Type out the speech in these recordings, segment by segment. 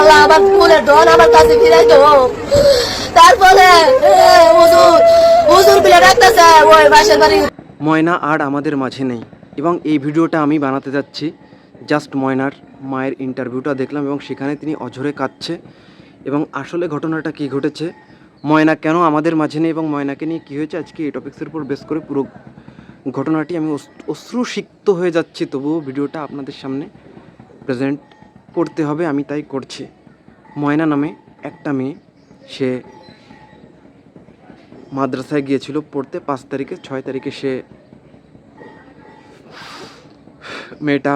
আল্লাহ আমার ফুলের ধন আমার কাছে তো তারপরে হুজুর হুজুর বিলে ওই বাসের বাড়ি ময়না আর আমাদের মাঝে নেই এবং এই ভিডিওটা আমি বানাতে যাচ্ছি। জাস্ট ময়নার মায়ের ইন্টারভিউটা দেখলাম এবং সেখানে তিনি অঝরে কাঁদছে। এবং আসলে ঘটনাটা কি ঘটেছে, ময়না কেন আমাদের মাঝে নেই এবং ময়নাকে নিয়ে কী হয়েছে, আজকে এই টপিক্সের উপর বেস করে পুরো ঘটনাটি আমি অশ্রুসিক্ত হয়ে যাচ্ছি। তবুও ভিডিওটা আপনাদের সামনে প্রেজেন্ট করতে হবে, আমি তাই করছি। ময়না নামে একটা মেয়ে, সে মাদ্রাসায় গিয়েছিল পড়তে, পাঁচ তারিখে, ছয় তারিখে সে মেয়েটা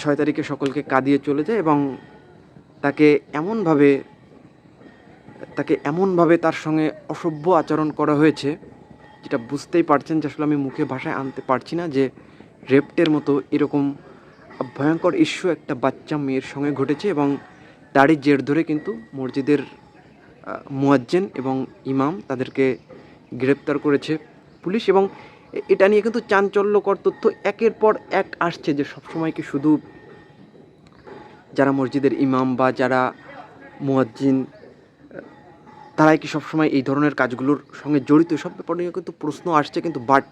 ছয় তারিখে সকলকে কাঁদিয়ে চলে যায় এবং তাকে এমনভাবে তাকে এমনভাবে তার সঙ্গে অসভ্য আচরণ করা হয়েছে, যেটা বুঝতেই পারছেন যে আসলে আমি মুখে ভাষায় আনতে পারছি না যে রেপ্টের মতো এরকম ভয়ঙ্কর ইস্যু একটা বাচ্চা মেয়ের সঙ্গে ঘটেছে এবং তারই জের ধরে কিন্তু মসজিদের মুয়াজ্জিন এবং ইমাম তাদেরকে গ্রেপ্তার করেছে পুলিশ এবং এটা নিয়ে কিন্তু চাঞ্চল্যকর তথ্য একের পর এক আসছে যে সবসময় কি শুধু যারা মসজিদের ইমাম বা যারা মুয়াজ্জিন তারাই কি সবসময় এই ধরনের কাজগুলোর সঙ্গে জড়িত? সব ব্যাপার নিয়ে কিন্তু প্রশ্ন আসছে কিন্তু বাট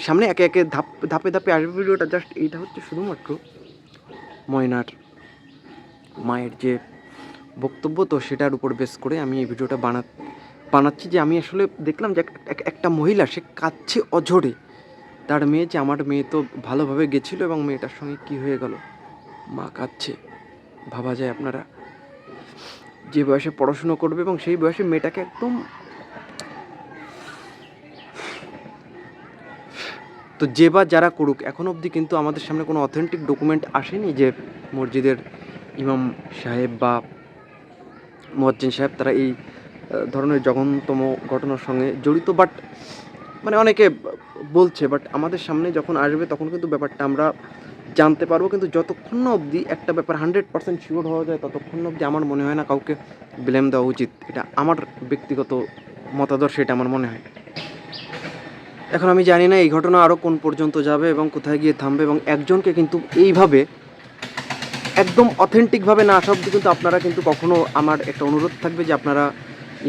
সামনে একে একে ধাপ, ধাপে ধাপে আসবে ভিডিওটা। জাস্ট এইটা হচ্ছে শুধুমাত্র ময়নার মায়ের যে বক্তব্য, তো সেটার উপর বেস করে আমি এই ভিডিওটা বানা, বানাচ্ছি যে আমি আসলে দেখলাম যে এক- এক- একটা মহিলা, সে কাঁদছে অঝরে। তার মেয়ে যে, আমার মেয়ে তো ভালোভাবে গেছিল এবং মেয়েটার সঙ্গে কি হয়ে গেল? মা কাঁদছে। ভাবা যায় আপনারা। যে বয়সে পড়াশুনো করবে এবং সেই বয়সে মেয়েটাকে একদম তো যে বা যারা করুক, এখন অবধি কিন্তু আমাদের সামনে কোনো অথেন্টিক ডকুমেন্ট আসেনি যে মসজিদের ইমাম সাহেব বা মোয়াজ্জিন সাহেব তারা এই ধরনের জঘন্যতম ঘটনার সঙ্গে জড়িত। বাট মানে অনেকে বলছে বাট আমাদের সামনে যখন আসবে তখন কিন্তু ব্যাপারটা আমরা জানতে পারব। কিন্তু যতক্ষণ অবধি একটা ব্যাপার হান্ড্রেড পার্সেন্ট শিওর হওয়া যায়, ততক্ষণ অবধি আমার মনে হয় না কাউকে ব্লেম দেওয়া উচিত। এটা আমার ব্যক্তিগত মতাদর্শ, এটা আমার মনে হয় এখন আমি জানি না এই ঘটনা আরও কোন পর্যন্ত যাবে এবং কোথায় গিয়ে থামবে এবং একজনকে কিন্তু এইভাবে একদম অথেন্টিকভাবে না আসা অব্দি কিন্তু আপনারা কিন্তু কখনো আমার একটা অনুরোধ থাকবে যে আপনারা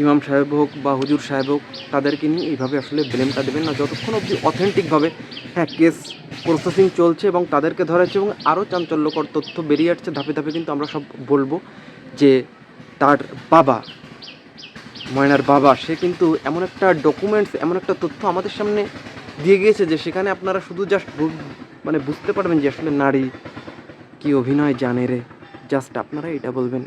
ইমাম সাহেব হোক বা হুজুর সাহেব হোক, তাদেরকে নিয়ে এইভাবে আসলে ব্লেমটা দেবেন না। যতক্ষণ অবধি অথেন্টিকভাবে হ্যাঁ কেস প্রসেসিং চলছে এবং তাদেরকে ধরা হচ্ছে এবং আরও চাঞ্চল্যকর তথ্য বেরিয়ে আসছে, ধাপে ধাপে কিন্তু আমরা সব বলব যে তার বাবা ময়নার বাবা, সে কিন্তু এমন একটা ডকুমেন্টস এমন একটা তথ্য আমাদের সামনে দিয়ে গিয়েছে যে সেখানে আপনারা শুধু জাস্ট মানে বুঝতে পারবেন যে আসলে নারী কি অভিনয় জানে রে। জাস্ট আপনারা এটা বলবেন।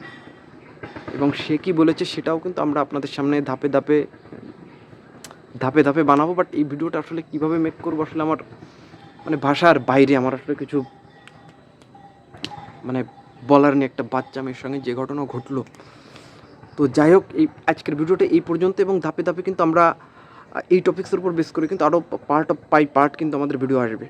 এবং সে কি বলেছে সেটাও কিন্তু আমরা আপনাদের সামনে ধাপে ধাপে ধাপে ধাপে বানাবো। বাট এই ভিডিওটা আসলে কীভাবে মেক করব আসলে আমার মানে ভাষার বাইরে আমার আসলে কিছু মানে বলার নেই। একটা বাচ্চা মেয়ের সঙ্গে যে ঘটনা ঘটলো তো যাই হোক, এই আজকের ভিডিওটা এই পর্যন্ত এবং ধাপে ধাপে কিন্তু আমরা এই টপিক্সের উপর বেস করে কিন্তু আরও পার্ট অফ পাই পার্ট কিন্তু আমাদের ভিডিও আসবে।